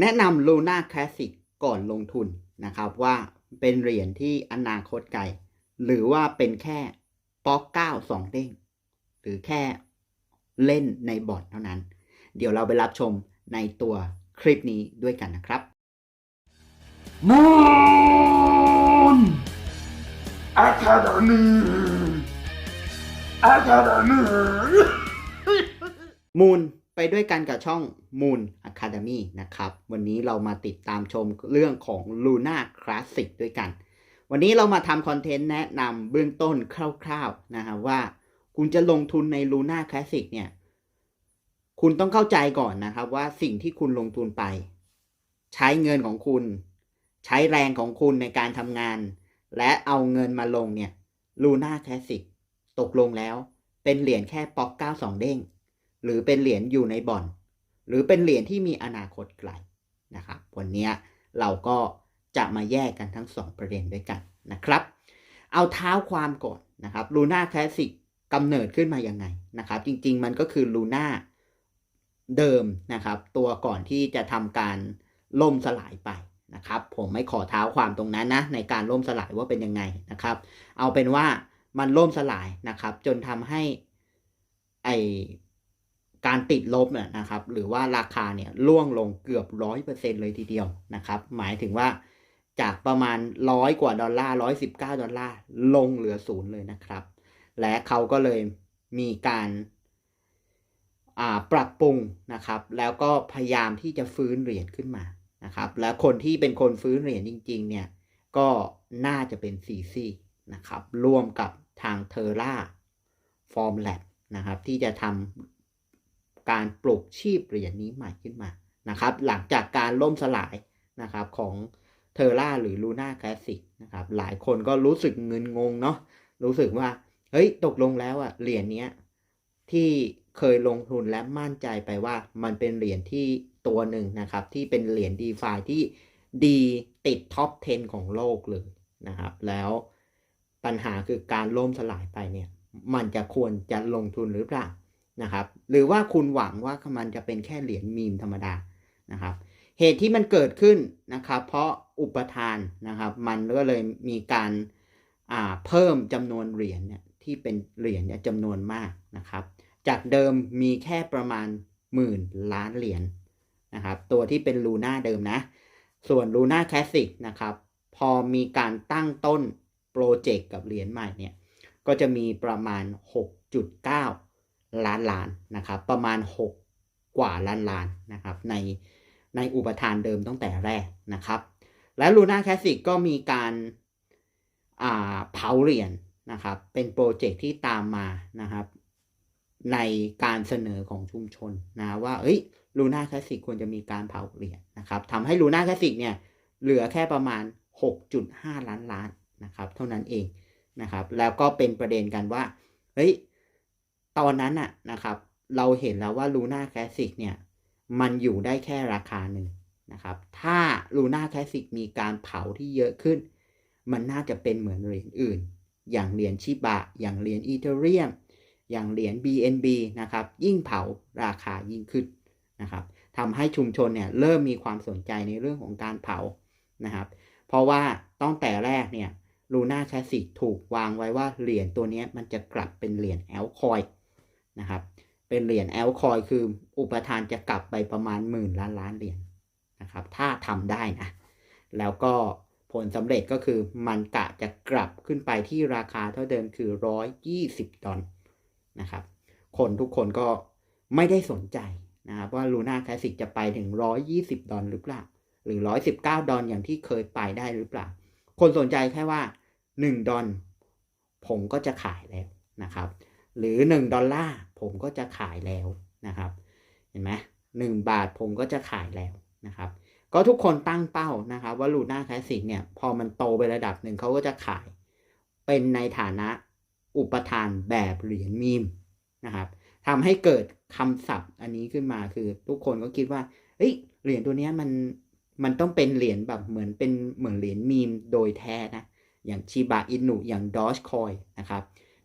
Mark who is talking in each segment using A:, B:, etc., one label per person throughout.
A: แนะนำ Luna Classic ก่อนลงทุนนะครับว่าเป็นเหรียญที่อนาคตไกล หรือว่าเป็นแค่ป๊อกเก้าสองเด้ง หรือแค่เล่นในบอร์ดเท่านั้น เดี๋ยวเราไปรับชมในตัวคลิปนี้ด้วยกันนะครับ
B: Moon Academy Academy
A: มูล ไปด้วยกันกับช่อง Moon Academy นะครับ วันนี้เรามาติดตามชมเรื่องของ Luna Classic ด้วยกัน วันนี้เรามาทำคอนเทนต์แนะนำเบื้องต้นคร่าวๆนะครับว่า คุณจะลงทุนใน Luna Classic เนี่ย คุณต้องเข้าใจก่อนนะครับว่าสิ่งที่คุณลงทุนไป ใช้เงินของคุณ ใช้แรงของคุณในการทำงาน และเอาเงินมาลงเนี่ย Luna Classic ตกลงแล้วเป็นเหรียญแค่ป๊อก92 เด้ง หรือเป็นเหรียญอยู่ในบ่อน หรือเป็นเหรียญที่มีอนาคตไกลนะครับวันนี้เราก็จะมาแยกกันทั้ง 2 ประเด็นด้วยกันนะครับ เอาเท้าความก่อนนะครับ Luna Classic กกำเนิดขึ้นมายังไงนะครับ จริงๆมันก็คือ Luna เดิมนะครับ ตัวก่อนที่จะทำการล่มสลายไปนะครับ ผมไม่ขอเท้าความตรงนั้นนะ ในการล่มสลายว่าเป็นยังไงนะครับ เอาเป็นว่ามันล่มสลายนะครับ จนทำให้ไอ การติดลบเนี่ยนะครับหรือว่าราคาเนี่ยล่วงลงเกือบร้อยเปอร์เซ็นเลยทีเดียวนะครับ หมายถึงว่าจากประมาณร้อยกว่าดอลลาร์ร้อยสิบเก้าดอลลาร์ลงเหลือศูนย์เลยนะครับ และเขาก็เลยมีการปรับปรุงนะครับ แล้วก็พยายามที่จะฟื้นเหรียญขึ้นมานะครับ และคนที่เป็นคนฟื้นเหรียญจริง ๆ เนี่ยก็น่าจะเป็นซีซีนะครับร่วมกับทางเทอร่าฟอร์มแลบนะครับที่จะทำ การปลุกชีพเหรียญนี้ใหม่ขึ้นมานะครับ หลังจากการล่มสลายนะครับของเทอร่าหรือลูน่าคลาสสิกนะครับ หลายคนก็รู้สึกเงินงงเนาะรู้สึกว่า เฮ้ย ตกลงแล้วอะเหรียญเนี้ยที่เคยลงทุนและมั่นใจไปว่ามันเป็นเหรียญที่ตัวหนึ่งนะครับ ที่เป็นเหรียญดีฟาที่ดีติดท็อป 10 ของโลกเลยนะครับ แล้วปัญหาคือการล่มสลายไปเนี่ย มันจะควรจะลงทุนหรือเปล่า นะครับ หรือว่าคุณหวังว่ามันจะเป็นแค่เหรียญมีมธรรมดานะครับ เหตุที่มันเกิดขึ้นนะครับ เพราะอุปทานนะครับ มันก็เลยมีการาเพิ่มจำนวนเหรียญเนี่ยที่เป็นเหรียญเนี่ยจำนวนมากนะครับ จากเดิมมีแค่ประมาณหมื่นล้านเหรียญนะครับ ตัวที่เป็นลูน่าเดิมนะ ส่วนลูน่าแคสสิกนะครับ พอมีการตั้งต้นโปรเจกต์กับเหรียญใหม่เนี่ย ก็จะมีประมาณ 6.9 ล้านล้านนะครับ ประมาณ 6 กว่าล้านล้านนะครับ ในในอุปทานเดิมตั้งแต่แรกนะครับ และลูน่าแคสสิกก็มีการเผาเหรียญนะครับ เป็นโปรเจกต์ที่ตามมานะครับ ในการเสนอของชุมชนนะว่าเอ้ยลูน่าแคสสิกควรจะมีการเผาเหรียญนะครับทำให้ลูน่าแคสสิกเนี่ยเหลือแค่ประมาณ 6.5 ล้านล้านนะครับ เท่านั้นเองนะครับ แล้วก็เป็นประเด็นกันว่าเฮ้ย ตอนนั้นอะนะครับ เราเห็นแล้วว่าลูน่าคลาสสิกเนี่ยมันอยู่ได้แค่ราคาหนึ่งนะครับ ถ้าลูน่าคลาสสิกมีการเผาที่เยอะขึ้น มันน่าจะเป็นเหมือนเหรียญอื่น อย่างเหรียญชิบะ อย่างเหรียญอีเทเรียม อย่างเหรียญ BNB นะครับ ยิ่งเผาราคายิ่งขึ้นนะครับทำให้ชุมชนเนี่ยเริ่มมีความสนใจในเรื่องของการเผานะครับ เพราะว่าตั้งแต่แรกเนี่ยลูน่าคลาสสิกถูกวางไว้ว่าเหรียญตัวนี้มันจะกลับเป็นเหรียญแอลคอย นะครับ เป็นเหรียญแอลคอยคืออุปทานจะกลับไปประมาณหมื่นล้านล้านเหรียญนะครับ ถ้าทำได้นะ แล้วก็ผลสำเร็จก็คือมันกะจะกลับขึ้นไปที่ราคาเท่าเดิมคือ 120 ดอลนะครับ คนทุกคนก็ไม่ได้สนใจนะครับว่าลูน่าคลาสสิกจะไปถึง 120 ดอลหรือเปล่า หรือ 119 ดอลอย่างที่เคยไปได้หรือเปล่า คนสนใจแค่ว่า 1 ดอลผมก็จะขายแล้วนะครับ หรือ 1 ดอลลาร์ผมก็จะขายแล้วนะครับ เห็นไหมหนึ่งบาทผมก็จะขายแล้วนะครับ ก็ทุกคนตั้งเป้านะครับว่าลูน่าคลาสสิกเนี่ยพอมันโตไประดับหนึ่งเขาก็จะขาย เป็นในฐานะอุปทานแบบเหรียญมีมนะครับทำให้เกิดคำศัพท์อันนี้ขึ้นมาคือทุกคนก็คิดว่าเฮ้ยเหรียญตัวนี้มันมันต้องเป็นเหรียญแบบเหมือนเป็นเหมือนเหรียญมีมโดยแท้นะอย่างชิบะอินุอย่างดอชคอยนะครับ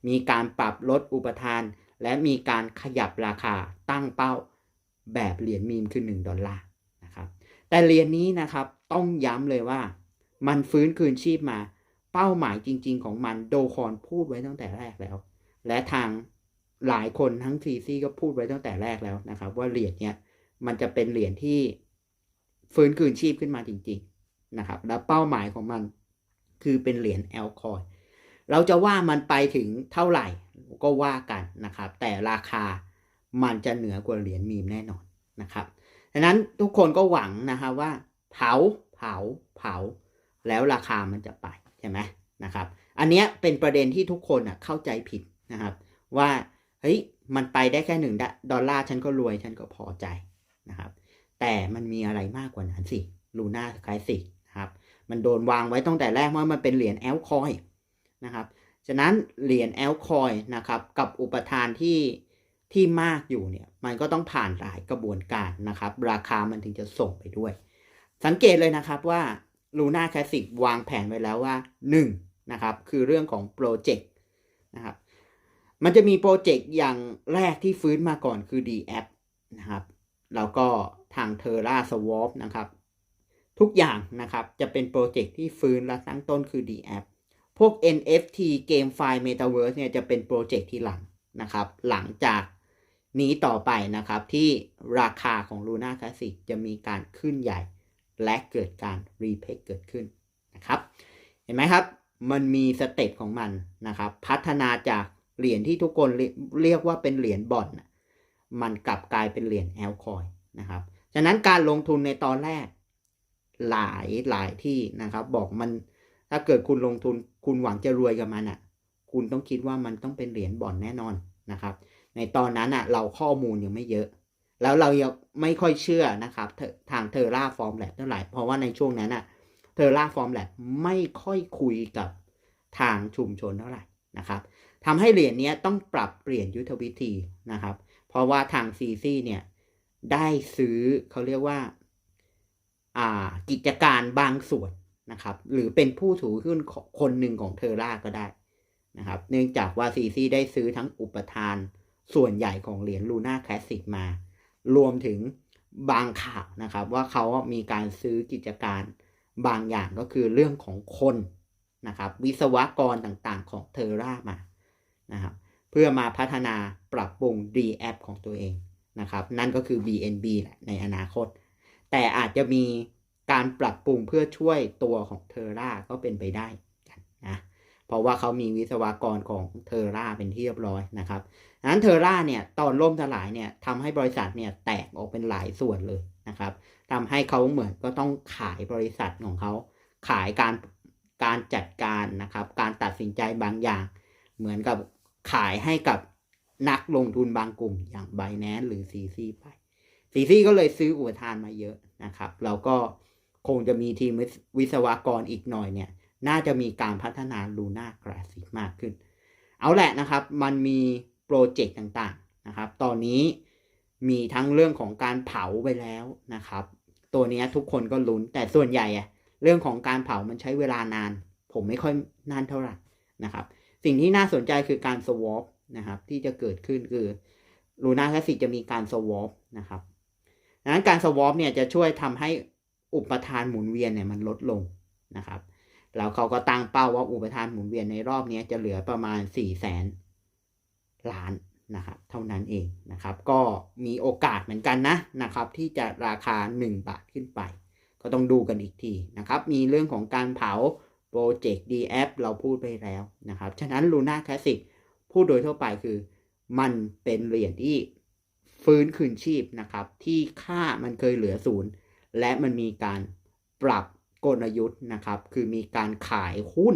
A: มีการปรับลดอุปทาน และมีการขยับราคาตั้งเป้าแบบเหรียญมีมคือ 1 ดอลลาร์นะครับแต่เหรียญนี้นะครับต้องย้ำเลยว่า มันฟื้นคืนชีพมา เป้าหมายจริง ๆ ของมันโดคอนพูดไว้ตั้งแต่แรกแล้ว และทางหลายคนทั้งซีซีก็พูดไว้ตั้งแต่แรกแล้วนะครับ ว่าเหรียญเนี้ยมันจะเป็นเหรียญที่ฟื้นคืนชีพขึ้นมาจริง ๆนะครับ และเป้าหมายของมันคือเป็นเหรียญแอลคอย เราจะว่ามันไปถึงเท่าไหร่ก็ว่ากันนะครับ แต่ราคามันจะเหนือกว่าเหรียญมีมแน่นอนนะครับดังนั้นทุกคนก็หวังนะครับว่า เผาเผาเผา แล้วราคามันจะไปใช่ไหมนะครับ อันเนี้ยเป็นประเด็นที่ทุกคนอะเข้าใจผิดนะครับ ว่าเฮ้ยมันไปได้แค่หนึ่งดอลลาร์ฉันก็รวยฉันก็พอใจนะครับ แต่มันมีอะไรมากกว่านั้นสิลูน่าคลาสสิกนะครับ มันโดนวางไว้ตั้งแต่แรกว่ามันเป็นเหรียญแอลคอย นะครับ ฉะนั้นเหรียญแอลคอยนะครับกับอุปทานที่ที่มากอยู่เนี่ยมันก็ต้องผ่านหลายกระบวนการนะครับ ราคามันถึงจะส่งไปด้วย สังเกตเลยนะครับว่าลูน่าคลาสสิกวางแผนไว้แล้วว่า1นะครับคือเรื่องของโปรเจกต์นะครับมันจะมีโปรเจกต์อย่างแรกที่ฟื้นมาก่อนคือ d a p นะครับแล้วก็ทาง Terra Swap นะครับ ทุกอย่างนะครับจะเป็นโปรเจกต์ที่ฟื้นและตั้งต้นคือ d a p พวก NFT Game File Metaverse เนี่ยจะเป็นโปรเจกต์ที่หลังนะครับ หลังจากนี้ต่อไปนะครับที่ราคาของ Luna Classic จะมีการขึ้นใหญ่ และเกิดการรีเพคเกิดขึ้นนะครับ เห็นไหมครับ มันมีสเต็ปของมันนะครับ พัฒนาจากเหรียญที่ทุกคนเรียกว่าเป็นเหรียญบอลน่ะมันกลับกลายเป็นเหรียญแอลคอยนะครับ ฉะนั้นการลงทุนในตอนแรกหลายหลายที่นะครับ บอกมัน ถ้าเกิดคุณลงทุนคุณหวังจะรวยกับมันอะ คุณต้องคิดว่ามันต้องเป็นเหรียญบ่อลแน่นอนนะครับ ในตอนนั้นอะ เราข้อมูลยังไม่เยอะ แล้วเรายังไม่ค่อยเชื่อนะครับททางเทอร่าฟอร์มแลบเท่าไหร่เพราะว่าในช่วงนั้นอะเทอร่าฟอร์มแลบไม่ค่อยคุยกับทางชุมชนเท่าไหร่นะครับทำให้เหรียญนี้ต้องปรับเปลี่ยนยุทธวิธีนะครับ เพราะว่าทางซีซีเนี่ยได้ซื้อเขาเรียกว่า อ่ากิจการบางส่วน นะครับ หรือเป็นผู้ถือหุ้นคนหนึ่งของเทอร่าก็ได้นะครับ เนื่องจากว่าซีซีได้ซื้อทั้งอุปทานส่วนใหญ่ของเหรียญลูน่าคลาสสิกมา รวมถึงบางข่าวนะครับ ว่าเขามีการซื้อกิจการบางอย่างก็คือเรื่องของคนนะครับ วิศวกรต่างๆของเทอร่ามานะครับ เพื่อมาพัฒนาปรับปรุง D app ของตัวเองนะครับ นั่นก็คือ BNB แหละในอนาคต แต่อาจจะมี การปรับปรุงเพื่อช่วยตัวของเทอร่าก็เป็นไปได้กันนะเพราะว่าเขามีวิศวกรของเทอร่าเป็นที่เรียบร้อยนะครับดังนั้นเทอร่าเนี่ยตอนล่มสลายเนี่ยทำให้บริษัทเนี่ยแตกออกเป็นหลายส่วนเลยนะครับทำให้เขาเหมือนก็ต้องขายบริษัทของเขาขายการการจัดการนะครับ การตัดสินใจบางอย่าง เหมือนกับขายให้กับนักลงทุนบางกลุ่มอย่าง b บ n a n c e หรือ CC ไป CC ก็เลยซื้ออุปทานมาเยอะนะครับ แล้วก็ คงจะมีทีมวิศวกรอีกหน่อยเนี่ย น่าจะมีการพัฒนาลูน่ากราฟิกมากขึ้น เอาแหละนะครับ มันมีโปรเจกต์ต่างๆนะครับ ตอนนี้มีทั้งเรื่องของการเผาไปแล้วนะครับ ตัวนี้ทุกคนก็ลุ้น แต่ส่วนใหญ่อะเรื่องของการเผามันใช้เวลานาน ผมไม่ค่อยนานเท่าไหร่นะครับ สิ่งที่น่าสนใจคือการสวอปนะครับที่จะเกิดขึ้นคือลูน่าคลาสสิกจะมีการสวอปนะครับดังนั้นการสวอปเนี่ยจะช่วยทำให้ อุปทานหมุนเวียนเนี่ยมันลดลงนะครับ แล้วเขาก็ตั้งเป้าว่าอุปทานหมุนเวียนในรอบนี้จะเหลือประมาณ4ี่แสนล้านนะครับเท่านั้นเองนะครับ ก็มีโอกาสเหมือนกันนะนะครับ ที่จะราคา 1 บาทขึ้นไป ก็ต้องดูกันอีกทีนะครับ มีเรื่องของการเผาโปรเจกต์ D app เราพูดไปแล้วนะครับ ฉะนั้น Luna Classic พูดโดยทั่วไปคือมันเป็นเหรียญที่ฟื้นคืนชีพนะครับ ที่ค่ามันเคยเหลือศูนย์ และมันมีการปรับกลยุทธ์นะครับ คือมีการขายหุ้น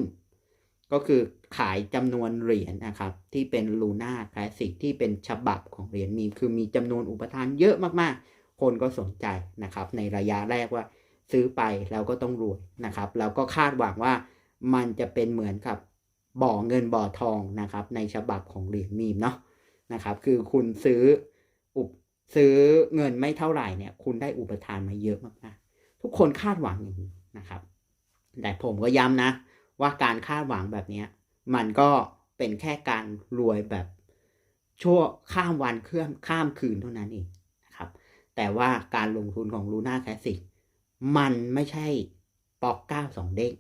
A: ก็คือขายจำนวนเหรียญนะครับ ที่เป็นลูน่าคลาสสิกที่เป็นฉบับของเหรียญมีคือมีจำนวนอุปทานเยอะมากๆ คนก็สนใจนะครับ ในระยะแรกว่าซื้อไปแล้วก็ต้องรวยนะครับ แล้วก็คาดหวังว่ามันจะเป็นเหมือนกับบ่อเงินบ่อทองนะครับ ในฉบับของเหรียญมีมเนาะนะครับ คือคุณซื้ออุป ซื้อเงินไม่เท่าไหร่เนี่ย คุณได้อุปทานมาเยอะมากๆทุกคนคาดหวังอย่างนี้นะครับ แต่ผมก็ย้ำนะ ว่าการคาดหวังแบบนี้มันก็เป็นแค่การรวยแบบชั่วข้ามวันเคลื่อนข้ามคืนเท่านั้นเองนะครับ แต่ว่าการลงทุนของลูน่าแคสสิกมันไม่ใช่ปอกเก้าสองเด้ง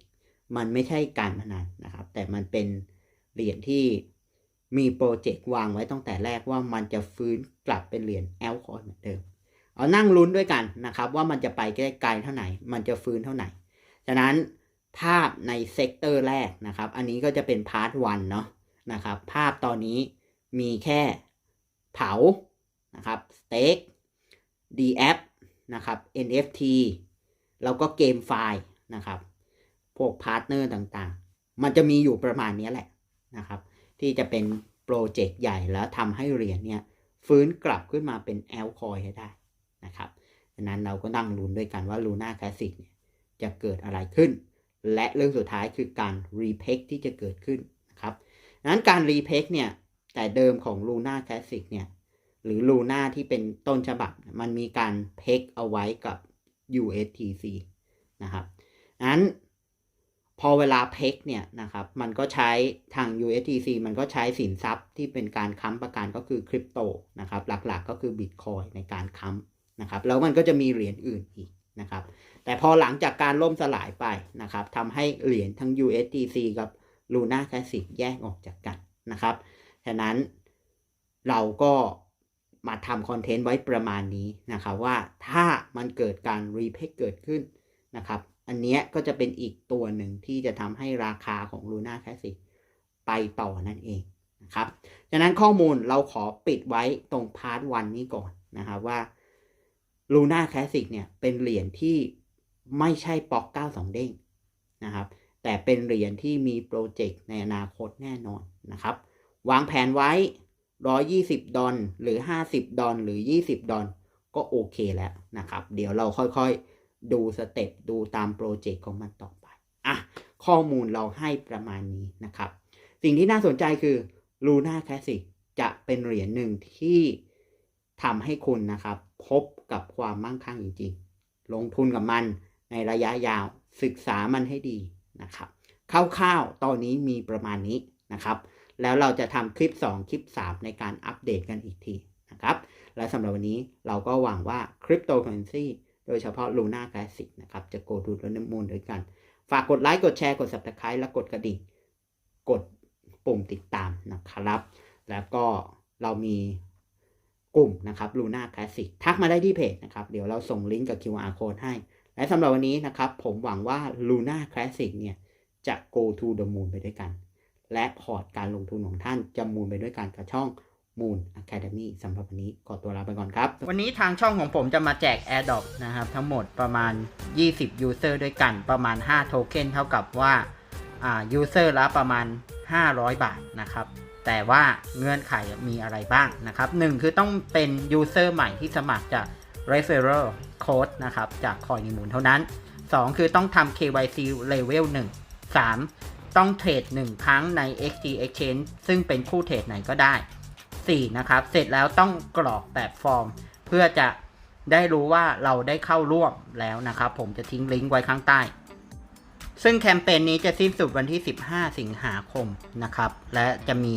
A: มันไม่ใช่การพนันนะครับ แต่มันเป็นเหรียญที่ มีโปรเจกต์วางไว้ตั้งแต่แรกว่ามันจะฟื้นกลับเป็นเหรียญแอลคอยเหมือนเดิม เอานั่งลุ้นด้วยกันนะครับ ว่ามันจะไปใกล้ไกลเท่าไหร่ มันจะฟื้นเท่าไหร่ ฉะนั้นภาพในเซกเตอร์แรกนะครับ อันนี้ก็จะเป็นพาร์ทวันเนาะนะครับ ภาพตอนนี้มีแค่เผานะครับสเต็ก d a p นะครับ NFT แล้วก็เกมไฟล์นะครับ พวกพาร์ทเนอร์ต่างๆ มันจะมีอยู่ประมาณนี้แหละนะครับ ที่จะเป็นโปรเจกต์ใหญ่แล้วทำให้เหรียญเนี่ยฟื้นกลับขึ้นมาเป็นแอลคอยให้ได้นะครับดังนั้นเราก็นั่งลุ้นด้วยกันว่า Luna Classic เนี่ยจะเกิดอะไรขึ้น และเรื่องสุดท้ายคือการรีเพกที่จะเกิดขึ้นนะครับดังนั้นการรีเพกเนี่ยแต่เดิมของ Luna Classic เนี่ยหรือ Luna ที่เป็นต้นฉบับ มันมีการเพกเอาไว้กับ USTC นะครับนั้น พอเวลาเพกเนี่ยนะครับมันก็ใช้ทาง USDC มันก็ใช้สินทรัพย์ที่เป็นการค้ำประกันก็คือคริปโตนะครับหลักๆก็คือบิตคอยในการค้ำนะครับแล้วมันก็จะมีเหรียญอื่นอีกนะครับแต่พอหลังจากการล่มสลายไปนะครับทำให้เหรียญทั้ง USDC กับ Luna Classic แยกออกจากกันนะครับฉะนั้นเราก็มาทำคอนเทนต์ไว้ประมาณนี้นะครับว่าถ้ามันเกิดการรีเพกเกิดขึ้นนะครับ อันเนี้ยก็จะเป็นอีกตัวหนึ่งที่จะทำให้ราคาของ Luna Classic ไปต่อนั่นเองนะครับฉะนั้นข้อมูลเราขอปิดไว้ตรงพาร์ทวันนี้ก่อนนะครับว่า Luna Classic เนี่ยเป็นเหรียญที่ไม่ใช่ป๊อก92เด้งนะครับ แต่เป็นเหรียญที่มีโปรเจกต์ในอนาคตแน่นอนนะครับ วางแผนไว้ 120 ดอลหรือ 50 ดอลหรือ 20 ดอลก็โอเคแล้วนะครับ เดี๋ยวเราค่อยๆ ดูสเต็ปดูตามโปรเจกต์ของมันต่อไปอะข้อมูลเราให้ประมาณนี้นะครับ สิ่งที่น่าสนใจคือ Luna Classic จะเป็นเหรียญหนึ่งที่ทำให้คุณนะครับ พบกับความมั่งคั่งจริงๆ ลงทุนกับมันในระยะยาวศึกษามันให้ดีนะครับคร่าวๆ ตอนนี้มีประมาณนี้นะครับ แล้วเราจะทำคลิป 2 คลิป 3 ในการอัปเดตกันอีกทีนะครับ และสำหรับวันนี้เราก็หวังว่าคริปโตเคอเรนซี ดยเฉพาะ Luna Classic นะครับจะโกดูและน้ำมูลด้วยกัน ฝากกดไลค์กดแชร์กด Subscribe และกดกระดิ่งกดปุ่มติดตามนะครับ แล้วก็เรามีกลุ่มนะครับ Luna Classic ทักมาได้ที่เพจนะครับ เดี๋ยวเราส่งลิงก์กับ QR code ให้ และสำหรับวันนี้นะครับ ผมหวังว่า Luna Classic เนี่ย จะ go to the moon ไปด้วยกัน และพอร์ตการลงทุนของท่านจะมูลไปด้วยกันกับช่อง Moon Academy สำหรับวันนี้ขอตัวลาไปก่อนครับ วันนี้ทางช่องของผมจะมาแจก AirDrop นะครับ ทั้งหมดประมาณ 20 User ด้วยกันประมาณ 5 โทเค็นเท่ากับว่าอ่า User ละประมาณ 500 บาทนะครับ แต่ว่าเงื่อนไขมีอะไรบ้างนะครับ 1 คือต้องเป็น User ใหม่ที่สมัครจาก Referral Code นะครับ จากคอยนิมูลเท่านั้น 2 คือต้องทำ KYC Level 1 3 ต้องเทรด 1 ครั้งใน XT Exchange ซึ่งเป็นคู่เทรดไหนก็ได้ 4 นะครับ เสร็จแล้วต้องกรอกแบบฟอร์ม เพื่อจะได้รู้ว่าเราได้เข้าร่วมแล้วนะครับ ผมจะทิ้งลิงก์ไว้ข้างใต้ ซึ่งแคมเปญนี้จะสิ้นสุดวันที่ 15 สิงหาคมนะครับ และจะมี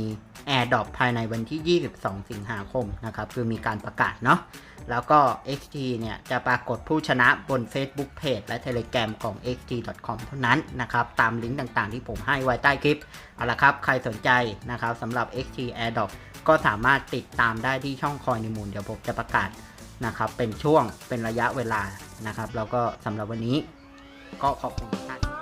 A: AirDrop ภายในวันที่ 22 สิงหาคมนะครับ คือมีการประกาศเนาะแล้วก็ XT เนี่ยจะปรากฏผู้ชนะบน Facebook Page และ Telegram ของ xt.com เท่านั้นนะครับ ตามลิงก์ต่างๆที่ผมให้ไว้ใต้คลิป เอาละครับ ใครสนใจนะครับสำหรับ XT AirDrop ก็สามารถติดตามได้ที่ช่องคอยนิมูลเดี๋ยวผมจะประกาศนะครับ เป็นช่วงเป็นระยะเวลานะครับ แล้วก็สำหรับวันนี้ก็ขอบคุณท่าน